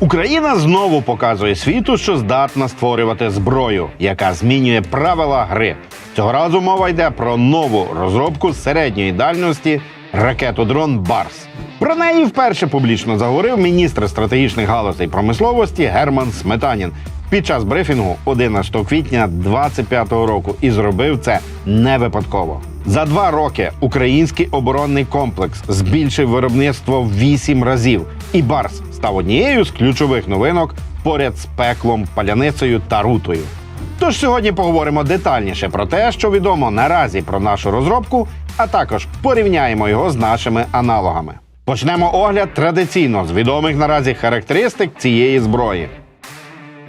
Україна знову показує світу, що здатна створювати зброю, яка змінює правила гри. Цього разу мова йде про нову розробку середньої дальності ракету дрон Барс. Про неї вперше публічно заговорив міністр стратегічних галузей промисловості Герман Сметанін під час брифінгу 11 квітня 2025 року і зробив це не випадково. За два роки український оборонний комплекс збільшив виробництво в вісім разів, і Барс став однією з ключових новинок поряд з пеклом, паляницею та рутою. Тож сьогодні поговоримо детальніше про те, що відомо наразі про нашу розробку, а також порівняємо його з нашими аналогами. Почнемо огляд традиційно з відомих наразі характеристик цієї зброї.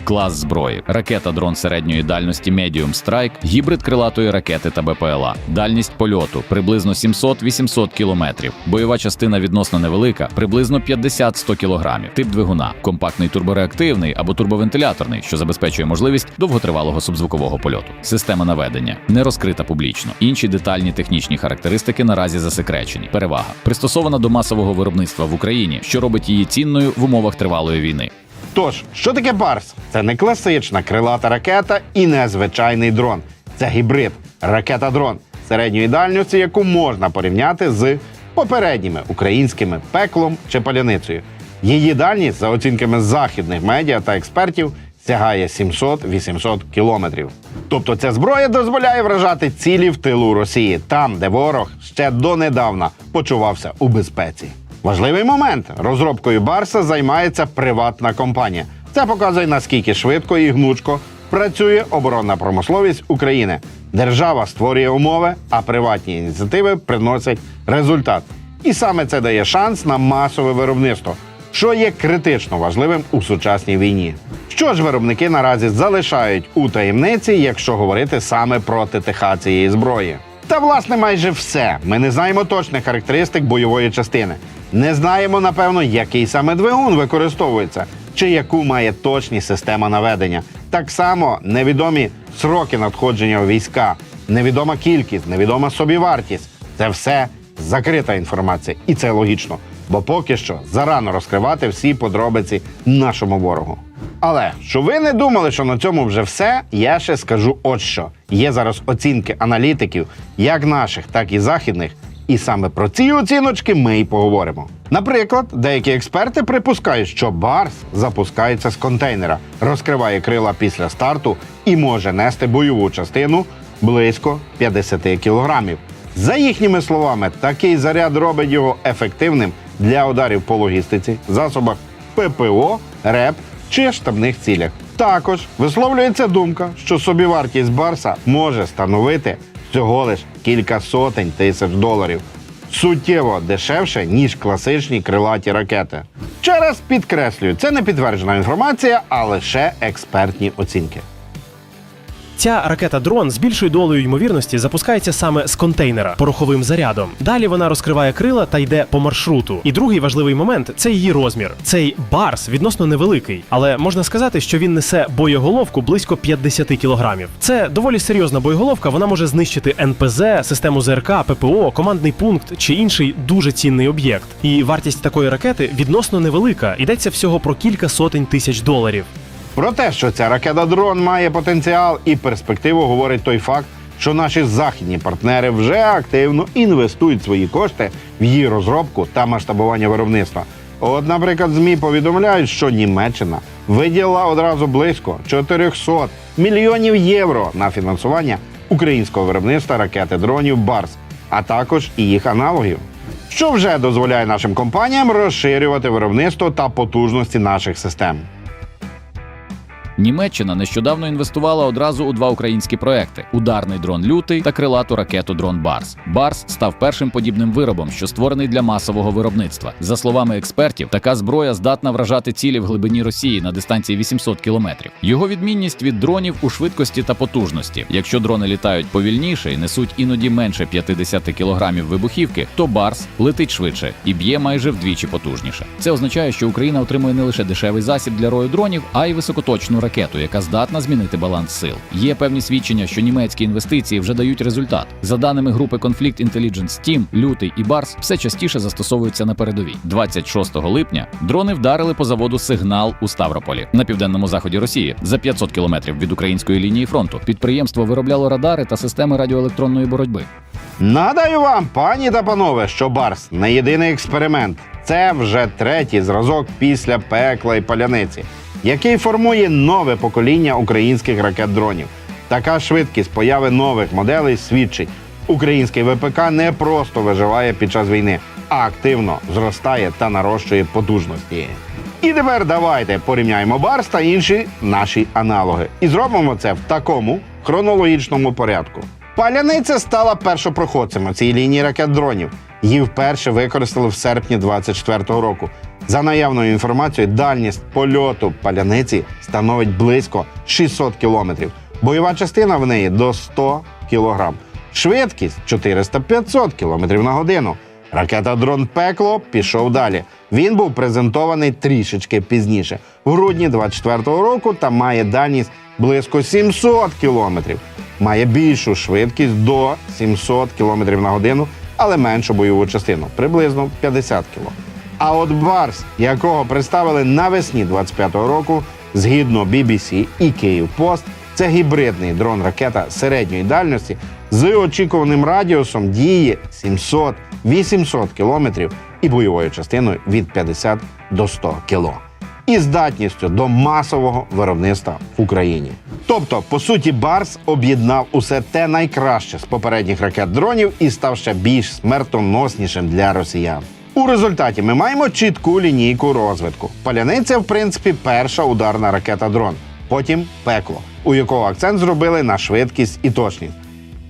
Клас зброї: ракета дрон середньої дальності Medium Strike, гібрид крилатої ракети та БПЛА. Дальність польоту приблизно 700-800 км. Бойова частина відносно невелика, приблизно 50-100 кг. Тип двигуна компактний турбореактивний або турбовентиляторний, що забезпечує можливість довготривалого субзвукового польоту. Система наведення не розкрита публічно. Інші детальні технічні характеристики наразі засекречені. Перевага пристосована до масового виробництва в Україні, що робить її цінною в умовах тривалої війни. Тож, що таке Барс? Це не класична крилата ракета і не звичайний дрон. Це гібрид ракета-дрон середньої дальності, яку можна порівняти з попередніми українськими пеклом чи паляницею. Її дальність, за оцінками західних медіа та експертів, сягає 700-800 кілометрів. Тобто ця зброя дозволяє вражати цілі в тилу Росії, там, де ворог ще донедавна почувався у безпеці. Важливий момент розробкою Барса займається приватна компанія. Це показує наскільки швидко і гнучко працює оборонна промисловість України. Держава створює умови, а приватні ініціативи приносять результат. І саме це дає шанс на масове виробництво, що є критично важливим у сучасній війні. Що ж виробники наразі залишають у таємниці, якщо говорити саме про ТТХ цієї зброї? Та власне майже все. Ми не знаємо точних характеристик бойової частини. Не знаємо, напевно, який саме двигун використовується, чи яку має точність система наведення. Так само невідомі сроки надходження війська, невідома кількість, невідома собівартість. Це все закрита інформація, і це логічно. Бо поки що зарано розкривати всі подробиці нашому ворогу. Але що ви не думали, що на цьому вже все, я ще скажу от що. Є зараз оцінки аналітиків, як наших, так і західних. І саме про ці оціночки ми й поговоримо. Наприклад, деякі експерти припускають, що Барс запускається з контейнера, розкриває крила після старту і може нести бойову частину близько 50 кілограмів. За їхніми словами, такий заряд робить його ефективним для ударів по логістиці, засобах ППО, РЕП чи штабних цілях. Також висловлюється думка, що собівартість Барса може становити всього лиш кілька сотень тисяч доларів. Суттєво дешевше, ніж класичні крилаті ракети. Ще раз підкреслюю, це не підтверджена інформація, а лише експертні оцінки. Ця ракета дрон з більшою долею ймовірності запускається саме з контейнера пороховим зарядом. Далі вона розкриває крила та йде по маршруту. І другий важливий момент це її розмір. Цей барс відносно невеликий, але можна сказати, що він несе боєголовку близько 50 кілограмів. Це доволі серйозна боєголовка. Вона може знищити НПЗ, систему ЗРК, ППО, командний пункт чи інший дуже цінний об'єкт. І вартість такої ракети відносно невелика. Йдеться всього про кілька сотень тисяч доларів. Про те, що ця ракета дрон має потенціал і перспективу, говорить той факт, що наші західні партнери вже активно інвестують свої кошти в її розробку та масштабування виробництва. От, наприклад, ЗМІ повідомляють, що Німеччина виділила одразу близько 400 мільйонів євро на фінансування українського виробництва ракети дронів Барс, а також і їх аналогів. Що вже дозволяє нашим компаніям розширювати виробництво та потужності наших систем. Німеччина нещодавно інвестувала одразу у два українські проекти: ударний дрон лютий та крилату ракету дрон Барс. Барс став першим подібним виробом, що створений для масового виробництва. За словами експертів, така зброя здатна вражати цілі в глибині Росії на дистанції 800 кілометрів. Його відмінність від дронів у швидкості та потужності. Якщо дрони літають повільніше і несуть іноді менше 50 кілограмів вибухівки, то Барс летить швидше і б'є майже вдвічі потужніше. Це означає, що Україна отримує не лише дешевий засіб для рою дронів, а й високоточну ракету, яка здатна змінити баланс сил. Є певні свідчення, що німецькі інвестиції вже дають результат. За даними групи Conflict Intelligence Team, лютий і Барс все частіше застосовуються на передовій. 26 липня дрони вдарили по заводу Сигнал у Ставрополі на південному заході Росії за 500 кілометрів від української лінії фронту. Підприємство виробляло радари та системи радіоелектронної боротьби. Нагадаю вам, пані та панове, що Барс не єдиний експеримент. Це вже третій зразок після пекла і паляниці, який формує нове покоління українських ракет-дронів. Така швидкість появи нових моделей свідчить, український ВПК не просто виживає під час війни, а активно зростає та нарощує потужності. І тепер давайте порівняємо Барс та інші наші аналоги. І зробимо це в такому хронологічному порядку. Паляниця стала першопроходцем у цій лінії ракет дронів. Її вперше використали в серпні 24-го року. За наявною інформацією, дальність польоту паляниці становить близько 600 кілометрів. Бойова частина в неї до 100 кілограм. Швидкість 400-500 км на годину. Ракета дрон Пекло пішов далі. Він був презентований трішечки пізніше, в грудні 24-го року, та має дальність близько 700 кілометрів. Має більшу швидкість до 700 км на годину, але меншу бойову частину приблизно 50 км. А от Барс, якого представили навесні 25-го року, згідно BBC і Київ Пост, це гібридний дрон-ракета середньої дальності з очікуваним радіусом дії 700-800 кілометрів і бойовою частиною від 50 до 100 кіло. І здатністю до масового виробництва в Україні. Тобто, по суті, Барс об'єднав усе те найкраще з попередніх ракет дронів і став ще більш смертоноснішим для росіян. У результаті ми маємо чітку лінійку розвитку. Паляниця, в принципі, перша ударна ракета дрон. Потім пекло, у якого акцент зробили на швидкість і точність.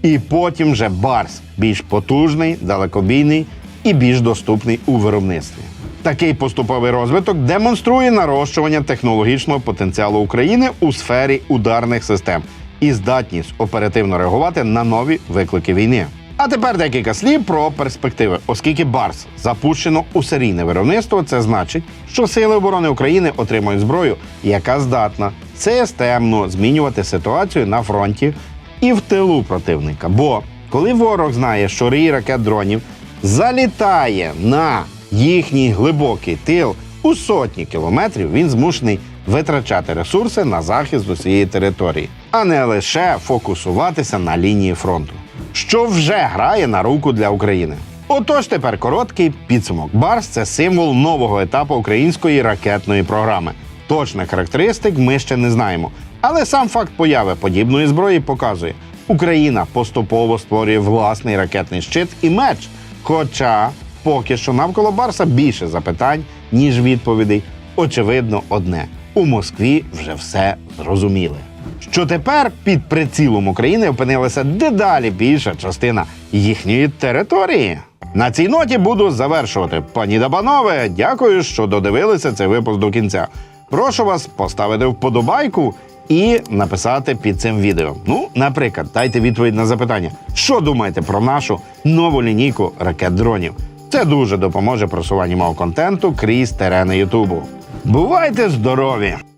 І потім вже Барс більш потужний, далекобійний і більш доступний у виробництві. Такий поступовий розвиток демонструє нарощування технологічного потенціалу України у сфері ударних систем і здатність оперативно реагувати на нові виклики війни. А тепер декілька слів про перспективи, оскільки Барс запущено у серійне виробництво, це значить, що Сили оборони України отримують зброю, яка здатна системно змінювати ситуацію на фронті і в тилу противника. Бо коли ворог знає, що рій ракет дронів залітає на їхній глибокий тил у сотні кілометрів, він змушений витрачати ресурси на захист усієї території, а не лише фокусуватися на лінії фронту, що вже грає на руку для України. Отож, тепер короткий підсумок. Барс це символ нового етапу української ракетної програми. Точних характеристик ми ще не знаємо. Але сам факт появи подібної зброї показує, Україна поступово створює власний ракетний щит і меч. Хоча поки що навколо Барса більше запитань, ніж відповідей. Очевидно, одне у Москві вже все зрозуміли. Що тепер під прицілом України опинилася дедалі більша частина їхньої території. На цій ноті буду завершувати. Пані та панове, дякую, що додивилися цей випуск до кінця. Прошу вас поставити вподобайку і написати під цим відео. Ну, наприклад, дайте відповідь на запитання, що думаєте про нашу нову лінійку ракет дронів. Це дуже допоможе просуванню мого контенту крізь терени Ютубу. Бувайте здорові!